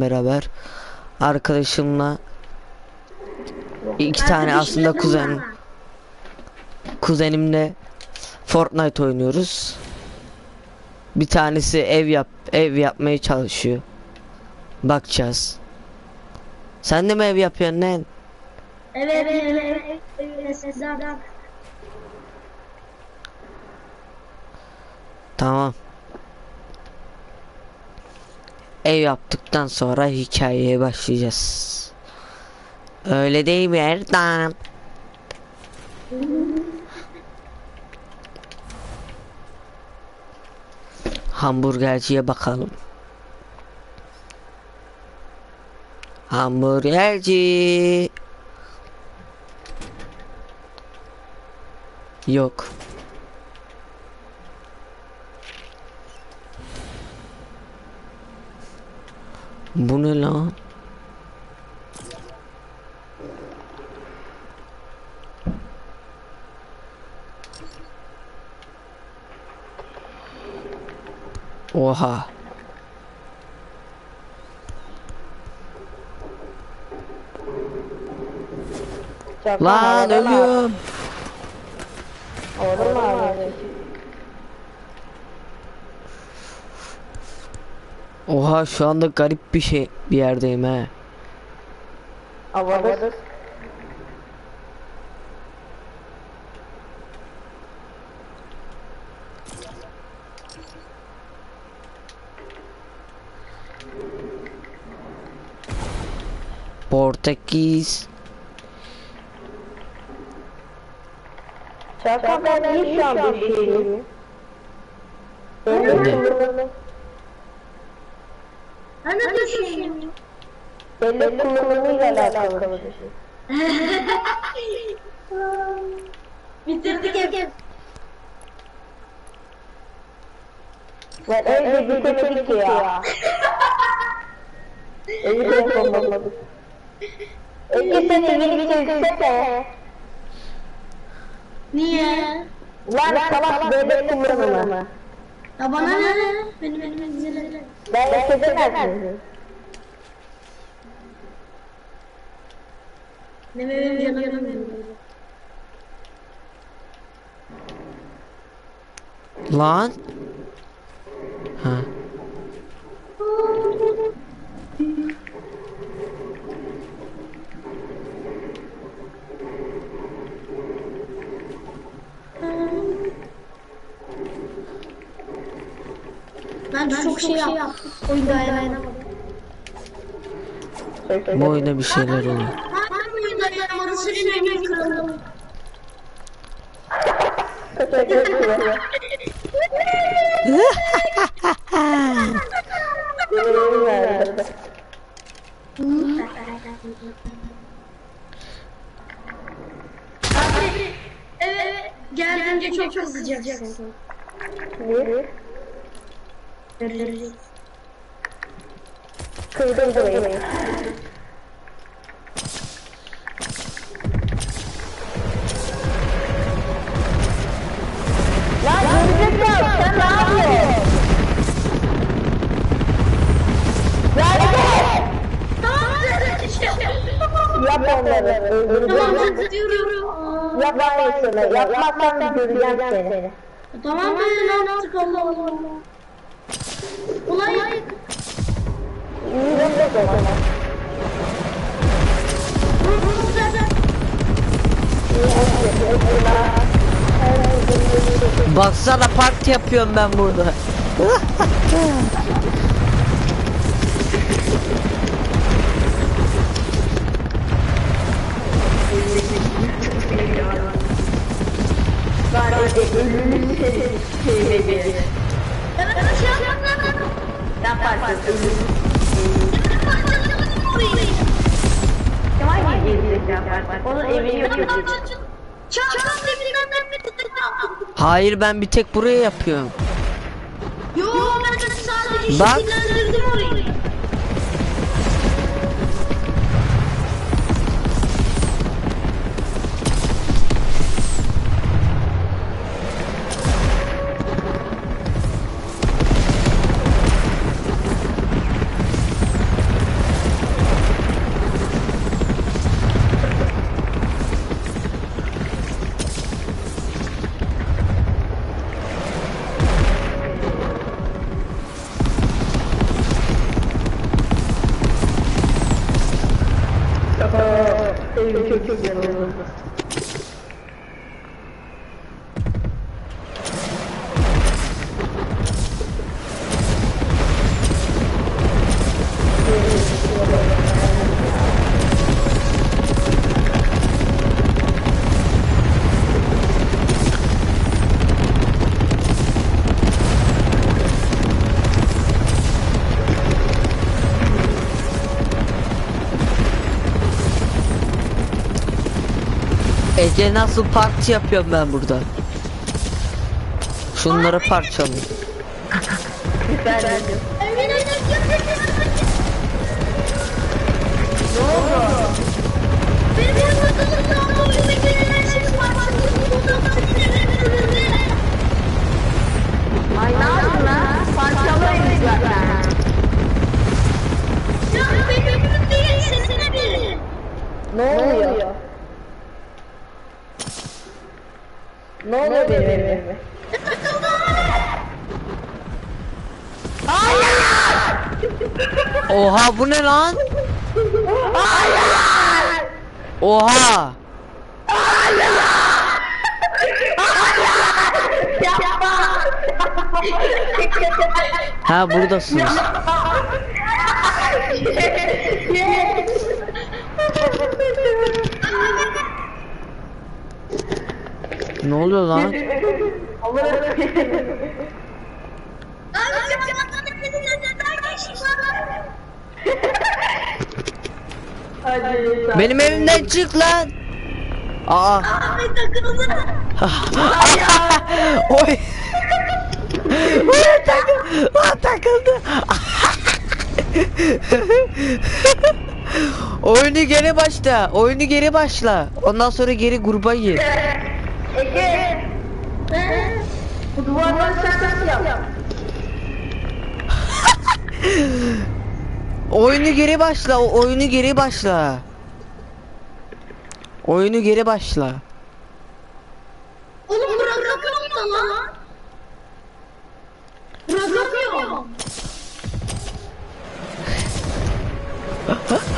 beraber arkadaşımla iki tane aslında kuzen kuzenimle Fortnite oynuyoruz. Bir tanesi ev yap ev yapmaya çalışıyor. Bakacağız. Sen de mi ev yapıyorsun lan? Evet, evet, evet. Tamam. Ev yaptıktan sonra hikayeye başlayacağız. Öyle değil mi Erdem? Hamburgerciye bakalım. Hamburgerci. Yok. Bu ne lan? Oha. Lan ölüyorum. Olur mu abi? Oha şu anda garip bir şey bir yerdeyim he. Havada. Portekiz. Şaka ben iyi şu an bir şeyim. Belli Ben de düşünüyorum. belli kullanımıyla alakalı. Bitirdik hep. Ben önce bitirdik ya. Öyle de yapamadık. Önce sen ilgili çözsene. Niye? Lan salak böyle kullanımı. Ya bana ne? Benim elime güzel. Ben çözemezsin. Ne benim canım. Lan. Ha. Ben çok şey yaptım. Oyunda dayanamadım. Bu oyunda bir şeyler oluyor. Ben oyunda dayanamadım. Senin elini kırıldım. Abi evet geldiğince çok kızacaksın. Niye? Göreceğiz. Kırdım burayı. Lan gerizekalı sen ne yapıyorsun? Nerede? Yap onları. Öldüreceğim. Tamam diyorum. Yap aynısını. Yapmazsan göreceğim seni. Tamam be lan artık Allah Allah. De zaman. Baksana parti yapıyorum ben burada. Evet şey yapma. Onun evini yok. Çağırın deminden ben Hayır ben bir tek buraya yapıyorum. Yo ben de sadece Bak. şekillendirdim orayı. Ece nasıl parti yapıyorum ben burada? Şunları parçalayayım. Emin ol. Ne oldu? Benim şey var. Ay ne yaptın lan? Oha bu ne lan? Oha! Ha buradasınız. Ne oluyor lan? Abi zamanında bizim neden geçti bana? Hadi. Benim evimden çık lan. Aa. Takıldı. Oy. Oy takıldı. Lan takıldı. Oyunu geri başla. Oyunu geri başla. Ondan sonra geri gruba gir. Ege. Bu duvarları sen yap. Oyunu geri başla. Oyunu geri başla. Oyunu geri başla. Oğlum bırakamıyorum lan. Bırakamıyorum.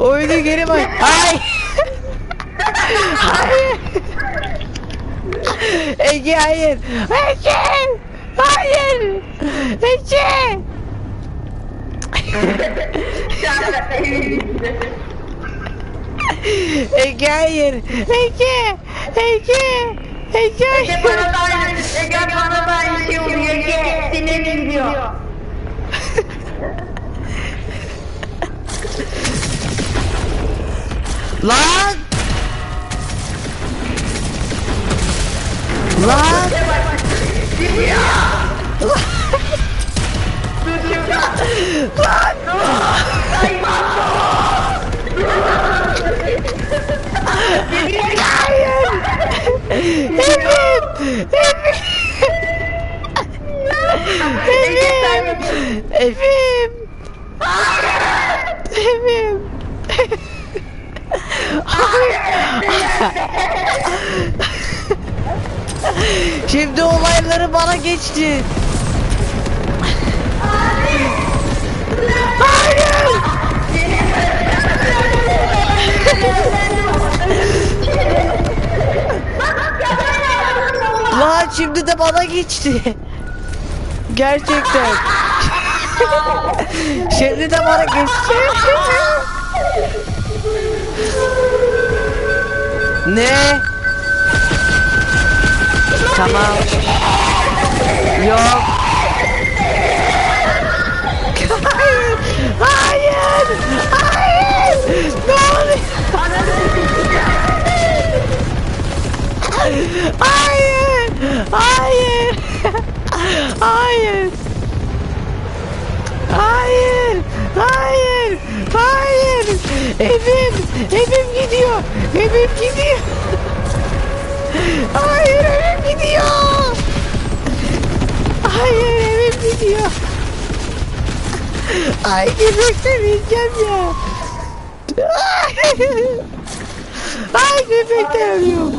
Oyunu geri baş. Hayır. Hayır. Ege hayır. Ege. Hayır. Ege. Ege hayır. Ege. Ege. Ege hayır. Bana da aynı, Ege bana da aynı şey oluyor. Ege seni gidiyor. Lan. Lan. Evim! Geçti. Lan şimdi de bana geçti. Gerçekten. şimdi de bana geçti. ne? Tamam. Yok. Hayır. Hayır. Hayır. Ne oluyor? Hayır. Hayır. Hayır. Hayır. Hayır. Hayır. Evim. Evim gidiyor. Evim gidiyor. Hayır evim gidiyor. Hayır evim gidiyor! Ay göbekten öleceğim ya! Ay göbekten ölüyorum!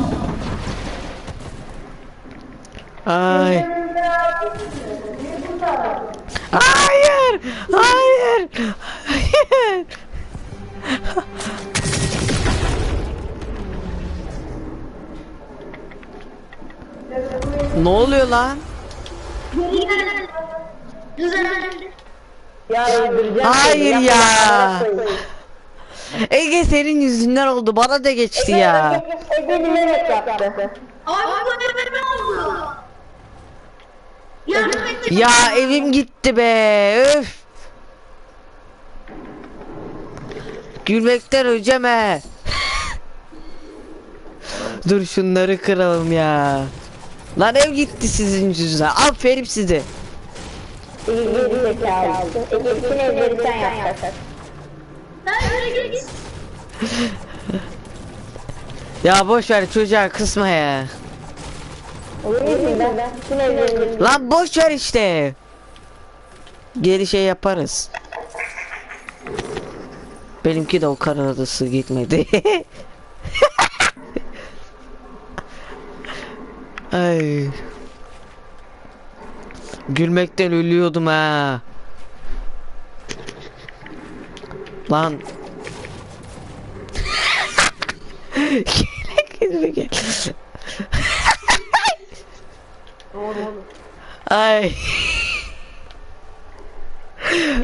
Ay! Hayır! Hayır! Hayır! ne oluyor lan? Ya. Hayır ya. Ege senin yüzünden oldu bana da geçti ya. Ege bilerek yaptı. Abi bu ne oldu? Ya evim gitti be. Öf. Gülmekten öleceğim he. Dur şunları kıralım ya. Lan ev gitti sizin yüzünüzden. Aferin size. Geri zekalı. Ege bütün evleri sen. Ben yürü git. Ya boş ver çocuğa kısma ya. Bütün evleri Lan boş ver işte. Geri şey yaparız. Benimki de o kar adası gitmedi. Ay. Gülmekten ölüyordum ha. Lan. Gel, gel. Ay.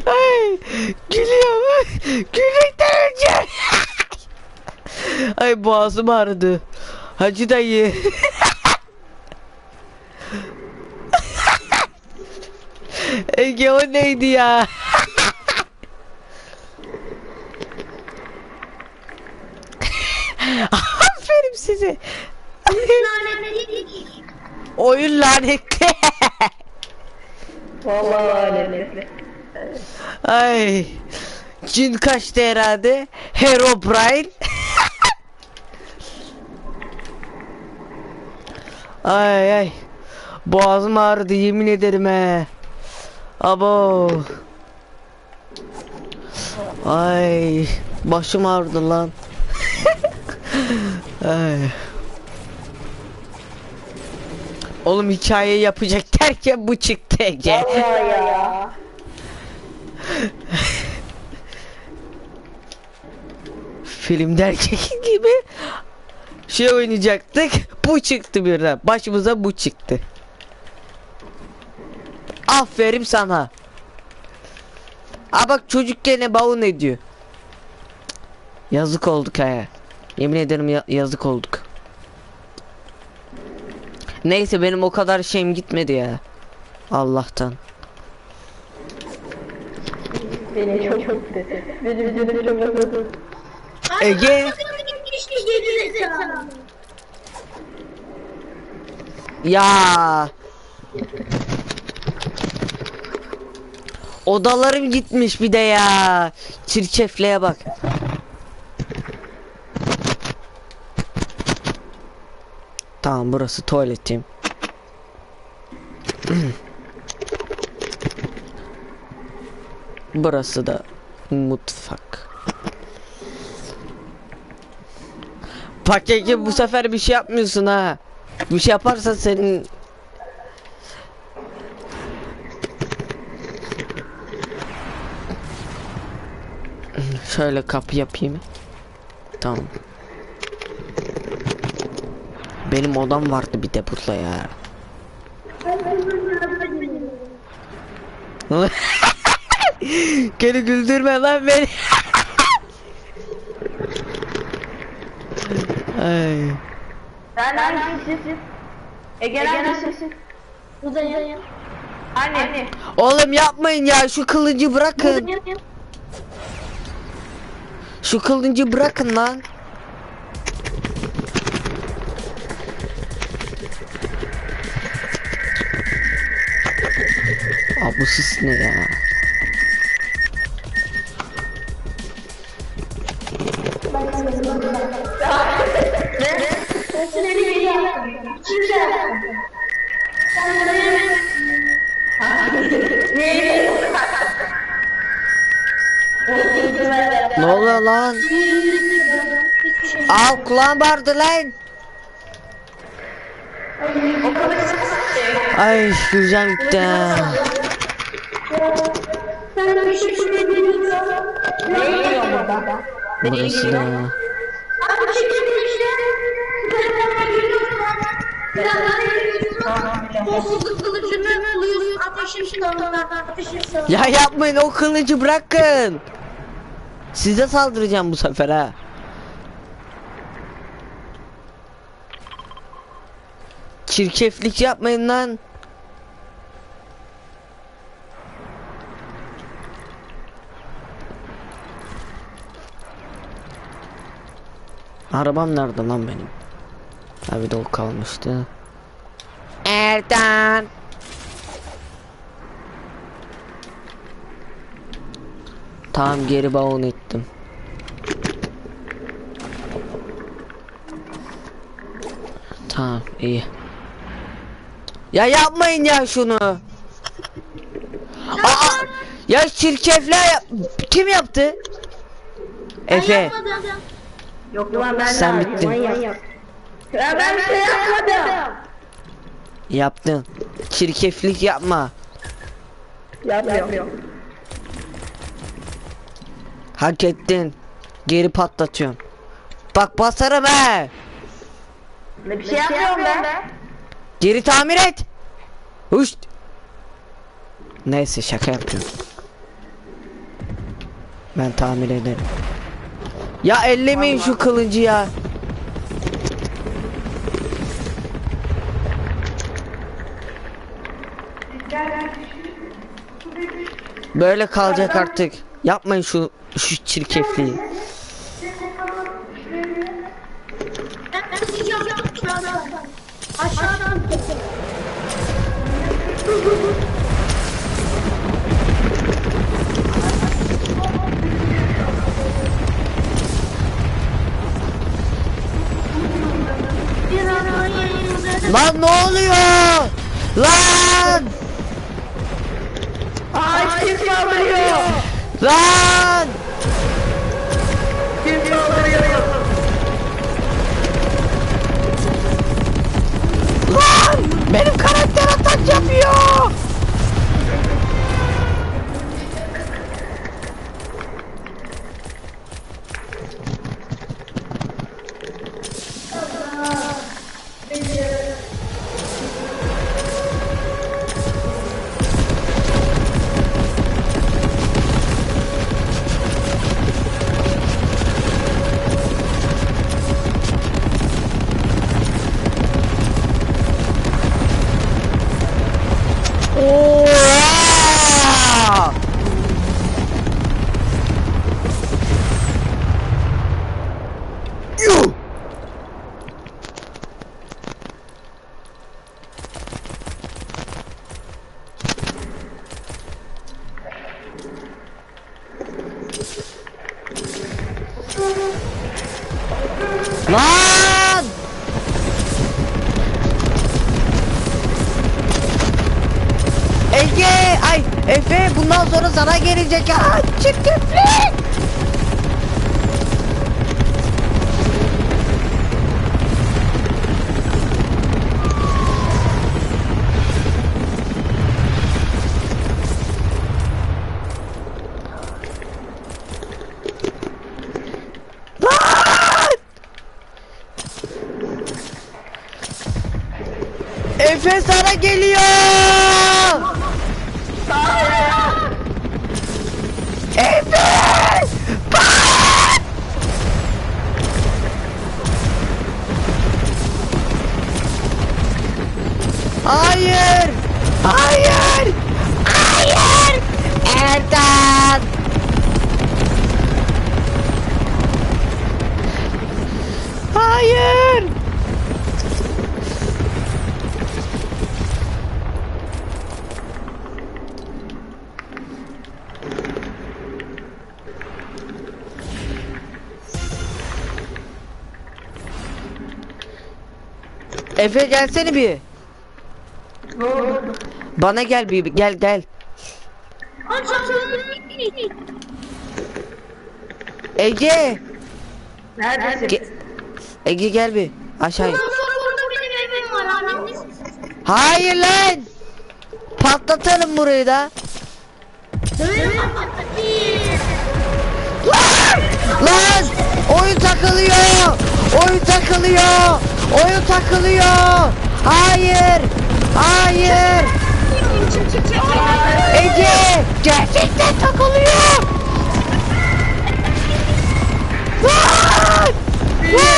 Ay. Gülüyorum. Gülmekten öleceğim. Ay boğazım ağrıdı. Hacı dayı. Ege o neydi ya? Aferin size. Oyun lanetli. Vallahi öyle. Ay. Cin kaçtı herhalde. Herobrine. ay ay. Boğazım ağrıdı yemin ederim he. Abo. Ay. Başım ağrıdı lan. ay. Oğlum hikaye yapacak derken bu çıktı Ege. Film derken gibi şey oynayacaktık. Bu çıktı birden. Başımıza bu çıktı. Aferin sana. Aa bak çocuk gene bavun ediyor. Yazık olduk ha. Yemin ederim ya- yazık olduk. Neyse benim o kadar şeyim gitmedi ya. Allah'tan. Beni çok çok Ege. Ya. Odalarım gitmiş bir de ya. Çirkefliğe bak. Tamam burası tuvaletim. burası da mutfak. Paketi bu sefer bir şey yapmıyorsun ha. Bir şey yaparsan senin Şöyle kapı yapayım. Tamam. Benim odam vardı bir de burada ya. Geri güldürme lan beni. Ay. Sen hangisisin? Ege hangisisin? Buradayım. Anne. Oğlum yapmayın ya şu kılıcı bırakın. Buradayım. Şu kılıncı bırakın lan. Aa, bu sis ne ya? Ne? Ne oluyor lan? Al kulağım vardı lan. Ay güzel gitti. Burası da. Ya yapmayın o kılıcı bırakın. Size saldıracağım bu sefer ha. Çirkeflik yapmayın lan. Arabam nerede lan benim? Ha bir de o kalmıştı. Erdan. Tamam geri bağın ettim. Tamam iyi. Ya yapmayın ya şunu. Aa, ya çirkefler yap- kim yaptı? Efe Yok lan ben Sen de bittin. manyak. Ya ben bir şey yapmadım. yaptın. Çirkeflik yapma. Yapmıyorum. Hak ettin. Geri patlatıyorsun. Bak basarım he. Ne bir şey yapmıyorum ben. Geri tamir et. Huşt. Neyse şaka yapıyorum. Ben tamir ederim. Ya ellemeyin şu kılıcı ya. Böyle kalacak artık. Yapmayın şu şu çirkefliği. Aşağıdan. Lan ne oluyor? Lan! Ay kim saldırıyor? Lan! Kim saldırıyor? Lan! Benim karakter atak yapıyor. Efe bundan sonra sana gelecek ha çirkeflik. Lan! Hayır! Hayır! Hayır! Ertan! Hayır! Efe gelsene bir. Ne oldu? Bana gel bir gel gel. Ege. Neredesin? Ge- Ege gel bir. Aşağı burada benim evim var? Hayır lan. Patlatalım burayı da. Evet. Lan! Oyun takılıyor! Oyun takılıyor! Oyun takılıyor! Hayır! Hayır! Ege! Gerçekten takılıyor! Lan! Lan!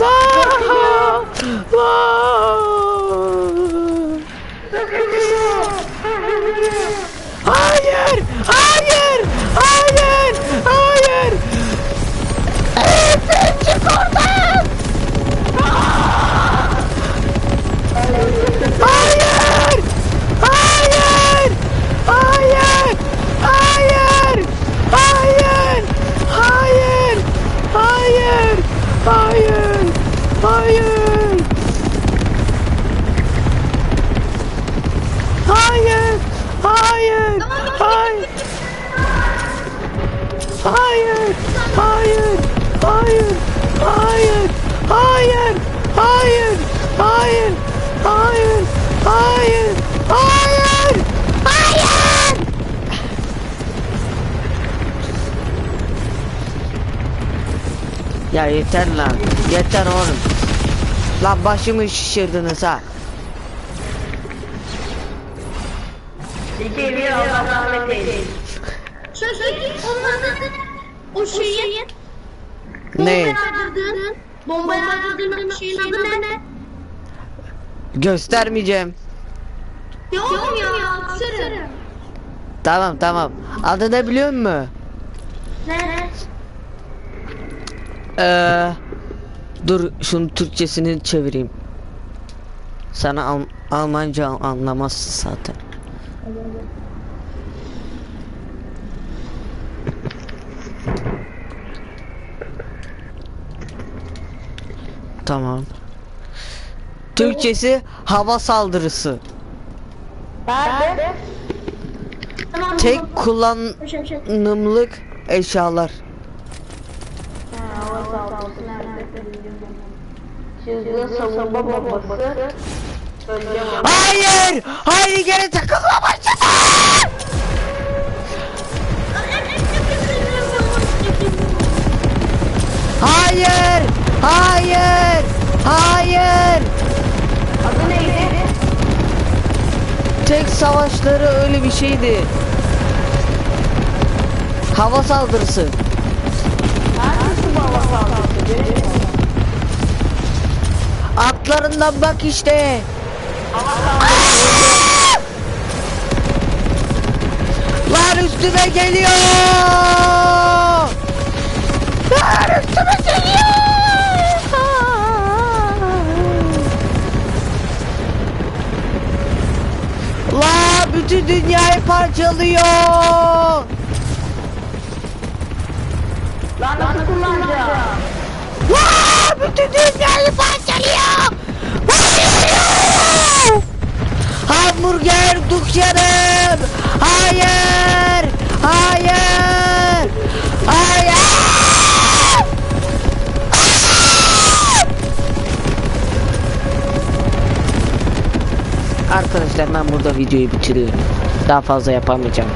Lan! Lan! Hayır! Hayır! Hayır! Hayır! Hayır! Ya yeter lan. Yeter oğlum. Lan başımı şişirdiniz ha. İki evi Allah rahmet eylesin. Şöyle onların o şeyin Ne? Bomba yağdırdığın Bomba yağdırdığın şeyin adı ne? Göstermeyeceğim. Ya oğlum ya. Tamam tamam. Adı ne biliyor musun? Ne? Ee, dur şunun Türkçesini çevireyim. Sana Al- Almanca anlamazsın zaten. Tamam. Türkçesi hava saldırısı. Nerede? Tek kullanımlık eşyalar. Çılgın savunma bombası. Önce Hayır! Hayır gene takılma başladı! Hayır! Hayır! Hayır! Adı neydi? Tek savaşları öyle bir şeydi. Hava saldırısı. Hangisi hava saldırısı? Atlarından bak işte. Lan üstüme geliyor. Lan üstüme geliyor. Bütün dünyayı parçalıyor. Lan nasıl kullanacağım? La bütün dünyayı parçalıyor. Parçalıyor. Hamburger dükkanım. Hayır. Hayır. Hayır. Arkadaşlar ben burada videoyu bitiriyorum. Daha fazla yapamayacağım.